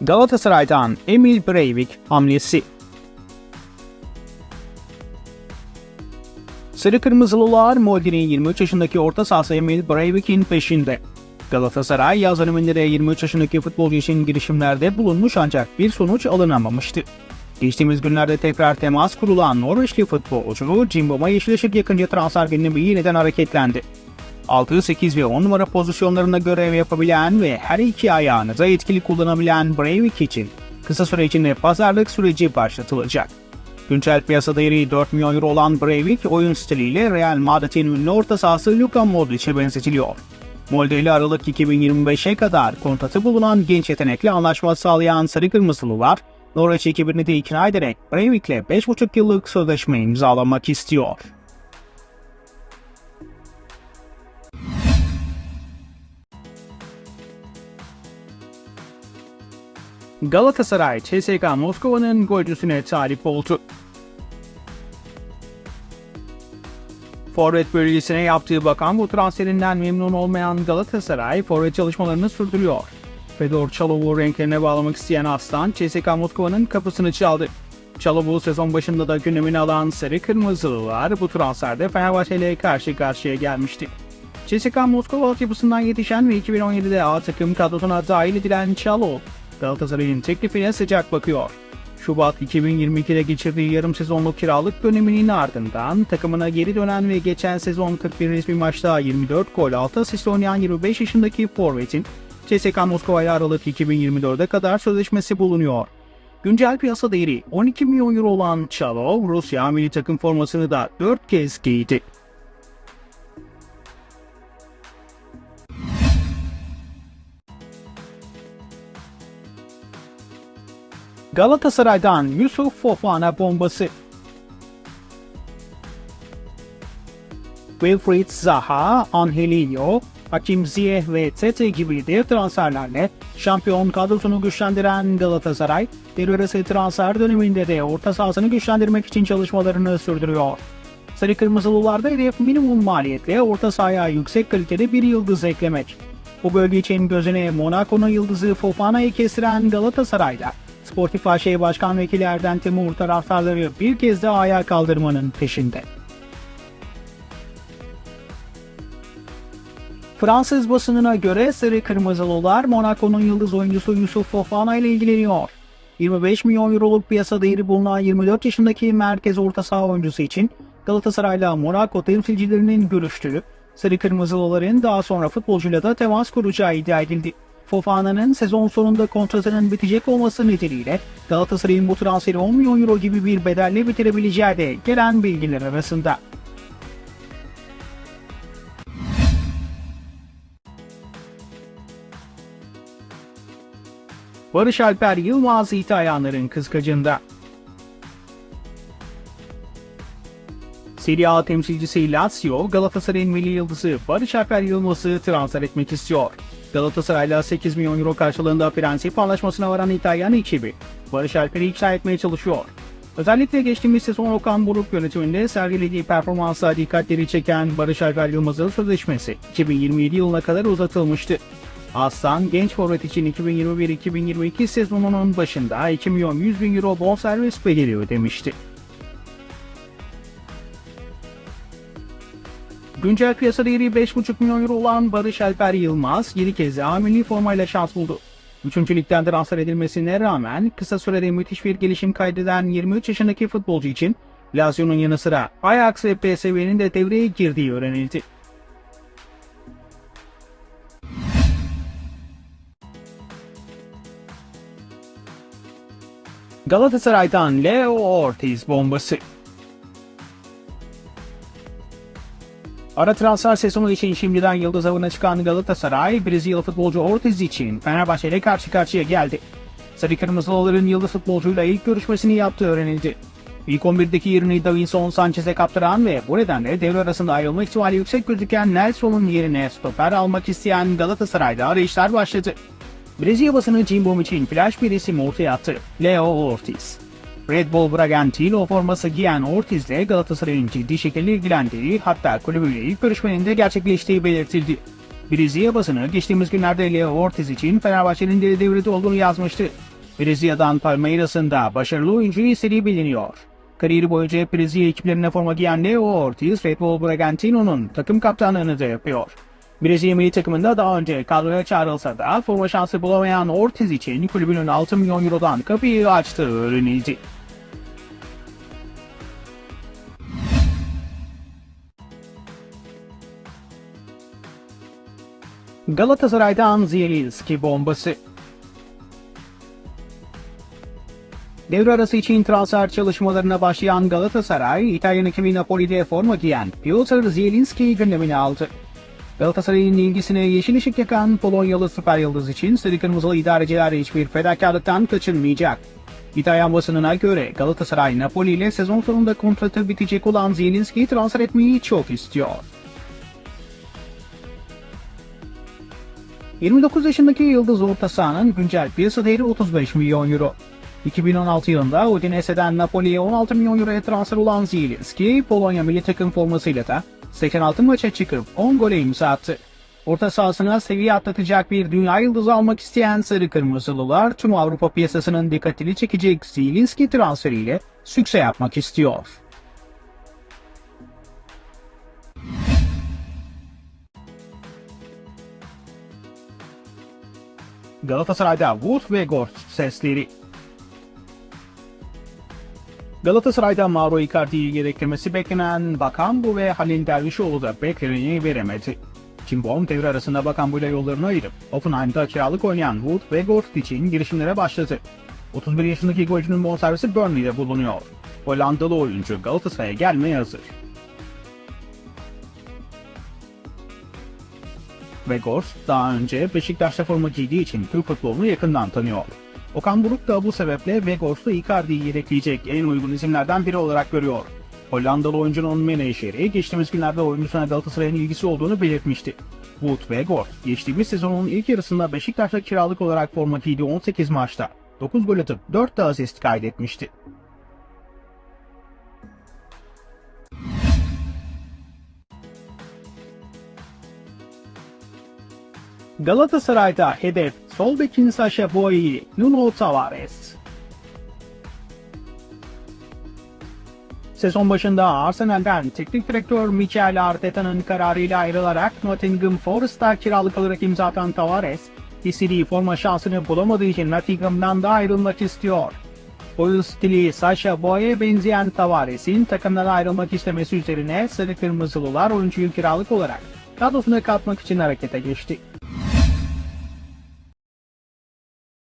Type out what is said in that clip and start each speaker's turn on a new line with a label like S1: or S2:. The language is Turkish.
S1: Galatasaray'dan Emil Breivik hamlesi. Sarı Kırmızılılar Molde'nin 23 yaşındaki orta sahası Emil Breivik'in peşinde. Galatasaray yaz döneminde de 23 yaşındaki futbolcu için girişimlerde bulunmuş ancak bir sonuç alınamamıştı. Geçtiğimiz günlerde tekrar temas kurulan Norveçli futbolcu Cimbom'a Yeşileşik yakınca transfer gündemi yeniden hareketlendi. 6, 8 ve 10 numara pozisyonlarında görev yapabilen ve her iki ayağını da etkili kullanabilen Breivik için kısa süre içinde pazarlık süreci başlatılacak. Güncel piyasa değeri 4 milyon euro olan Breivik oyun stiliyle Real Madrid'in ünlü orta sahası Luka Modric'e benzetiliyor. Molde ile Aralık 2025'e kadar kontratı bulunan genç yetenekli anlaşma sağlayan Sarı Kırmızılılar, Norveç ekibini de ikna ederek Breivik'le 5,5 yıllık sözleşme imzalamak istiyor. Galatasaray, CSKA Moskova'nın golcüsüne talip oldu. Forvet bölgesine yaptığı bakan bu transferinden memnun olmayan Galatasaray forvet çalışmalarını sürdürüyor. Fedor Çalov'u renklerine bağlamak isteyen Aslan, CSKA Moskova'nın kapısını çaldı. Çalov'u sezon başında da gündemine alan Sarı Kırmızılılar bu transferde Fenerbahçe ile karşı karşıya gelmişti. CSKA Moskova altyapısından yetişen ve 2017'de A takım kadrosuna dahil edilen Çalov, Galatasaray'ın teklifine sıcak bakıyor. Şubat 2022'de geçirdiği yarım sezonluk kiralık döneminin ardından takımına geri dönen ve geçen sezon 41 resmi maçta 24 gol 6 asist oynayan 25 yaşındaki Forvet'in CSKA Moskova ile Aralık 2024'e kadar sözleşmesi bulunuyor. Güncel piyasa değeri 12 milyon euro olan Çalov, Rusya milli takım formasını da 4 kez giydi. Galatasaray'dan Yusuf Fofana bombası. Wilfried Zaha, Angelino, Hakim Ziyech ve Tete gibi dev transferlerle şampiyon kadrosunu güçlendiren Galatasaray, devre transfer döneminde de orta sahasını güçlendirmek için çalışmalarını sürdürüyor. Sarı Kırmızılılarda hedef minimum maliyetle orta sahaya yüksek kalitede bir yıldız eklemek. Bu bölge için gözüne Monaco'nun yıldızı Fofana'yı kestiren Galatasaray'da Sportif AŞ Başkan Vekili Erden Timur taraftarları bir kez daha ayağa kaldırmanın peşinde. Fransız basınına göre Sarı Kırmızılılar Monaco'nun yıldız oyuncusu Yusuf Fofana ile ilgileniyor. 25 milyon euroluk piyasa değeri bulunan 24 yaşındaki merkez orta saha oyuncusu için Galatasaray'la Monaco temsilcilerinin görüştüğü, Sarı Kırmızılıların daha sonra futbolcuyla da temas kuracağı iddia edildi. Fofana'nın sezon sonunda kontratının bitecek olması nedeniyle Galatasaray'ın bu transferi 10 milyon euro gibi bir bedelle bitirebileceği de gelen bilgiler arasında. Barış Alper Yılmaz İtalyanların kıskacında. Serie A temsilcisi Lazio, Galatasaray'ın milli yıldızı Barış Alper Yılmaz'ı transfer etmek istiyor. Galatasaray'la 8 milyon euro karşılığında prensip anlaşmasına varan İtalyan ekibi, Barış Alper'i ikna etmeye çalışıyor. Özellikle geçtiğimiz sezon Okan Buruk yönetiminde sergilediği performansa dikkatleri çeken Barış Alper Yılmaz'ın sözleşmesi 2027 yılına kadar uzatılmıştı. Aslan genç forvet için 2021-2022 sezonunun başında 2 milyon 100 bin euro bonservis bedeli ödemişti. Güncel piyasa değeri 5,5 milyon euro olan Barış Alper Yılmaz 7 kez A milli formayla şans buldu. Üçüncü ligden transfer edilmesine rağmen kısa sürede müthiş bir gelişim kaydeden 23 yaşındaki futbolcu için Lazio'nun yanı sıra Ajax ve PSV'nin de devreye girdiği öğrenildi. Galatasaray'dan Leo Ortiz bombası. Ara transfer sezonu için şimdiden yıldız avına çıkan Galatasaray, Brezilya futbolcu Ortiz için Fenerbahçe ile karşı karşıya geldi. Sarı Kırmızılıların yıldız futbolcuyla ilk görüşmesini yaptığı öğrenildi. İlk 11'deki yerini Davinson Sanchez'e kaptıran ve bu nedenle devre arasında ayrılma ihtimali yüksek gözüken Nelson'un yerine stoper almak isteyen Galatasaray'da arayışlar başladı. Brezilya basını Cimbom için flash bir isim ortaya attı. Leo Ortiz. Red Bull Bragantino forması giyen Ortiz ile Galatasaray'ın ciddi şekilde ilgilendiği hatta kulübüyle ilk görüşmenin de gerçekleştiği belirtildi. Brezilya basını geçtiğimiz günlerde Leo Ortiz için Fenerbahçe'nin de devrede olduğunu yazmıştı. Brezilya'dan Palmeiras'ın da başarılı oyuncu istediği biliniyor. Kariyeri boyunca Brezilya ekiplerine forma giyen Leo Ortiz, Red Bull Bragantino'nun takım kaptanlığını da yapıyor. Brezilya milli takımında daha önce kadroya çağrılsa da forma şansı bulamayan Ortiz için kulübünün 6 milyon eurodan kapıyı açtığı öğrenildi. Galatasaray'dan Zielinski bombası. Devre arası için transfer çalışmalarına başlayan Galatasaray, İtalyan ekibi Napoli'de forma giyen Piotr Zielinski'yi gündemine aldı. Galatasaray'ın ilgisine yeşil ışık yakan Polonyalı süper yıldız için sarı kırmızılı idareciler hiçbir fedakarlıktan kaçınmayacak. İtalyan basınına göre Galatasaray Napoli ile sezon sonunda kontratı bitecek olan Zielinski'yi transfer etmeyi çok istiyor. 29 yaşındaki Yıldız orta sahanın güncel piyasa değeri 35 milyon euro. 2016 yılında Udinese'den Napoli'ye 16 milyon euroya transfer olan Zielinski, Polonya milli takım formasıyla da 86 maça çıkıp 10 gole imza attı. Orta sahasına seviye atlatacak bir dünya yıldızı almak isteyen Sarı Kırmızılılar tüm Avrupa piyasasının dikkatini çekecek Zielinski transferiyle sükse yapmak istiyor. Galatasaray'da Wood ve Gort sesleri. Galatasaray'da Mauro Icardi'yi gerektirmesi beklenen Bakambu ve Halil Dervişoğlu da bekleneni veremedi. Cimbom devre arasında Bakambu ile yollarını ayırıp Offenheim'da kiralık oynayan Wood ve Gort için girişimlere başladı. 31 yaşındaki golcünün bonservisi Burnley'de bulunuyor. Hollandalı oyuncu Galatasaray'a gelmeye hazır. Weghorst daha önce Beşiktaş'ta forma giydiği için Türk futbolunu yakından tanıyor. Okan Buruk da bu sebeple Weghorst'u Icardi'yi yedekleyecek en uygun isimlerden biri olarak görüyor. Hollandalı oyuncunun menajeri geçtiğimiz günlerde oyuncusuna Galatasaray'ın ilgisi olduğunu belirtmişti. Wood Weghorst geçtiğimiz sezonun ilk yarısında Beşiktaş'ta kiralık olarak forma giydiği 18 maçta 9 gol atıp 4 de asist kaydetmişti. Galatasaray'da hedef sol bekin Sasha Boye, Nuno Tavares. Sezon başında Arsenal'den teknik direktör Mikel Arteta'nın kararıyla ayrılarak Nottingham Forest'a kiralık olarak imza atan Tavares, istediği forma şansını bulamadığı için Nottingham'dan da ayrılmak istiyor. Oyun stili Sasha Boye'ye benzeyen Tavares'in takımdan ayrılmak istemesi üzerine Sarı Kırmızılılar oyuncuyu kiralık olarak kadrosuna katmak için harekete geçti.